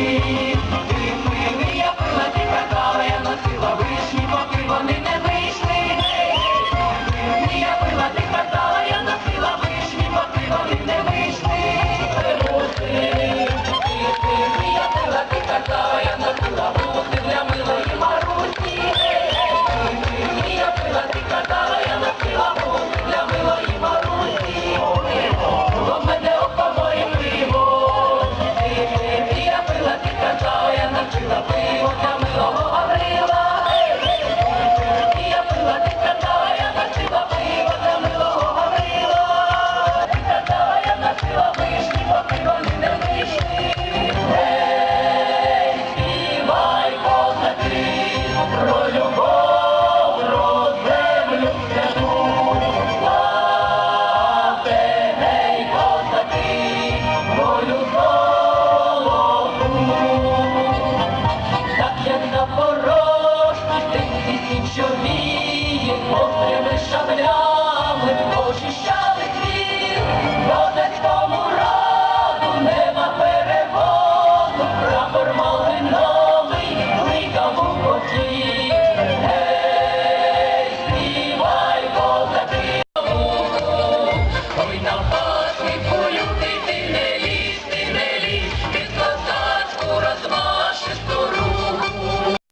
you. Навчила вишні, поки вони не вийшли.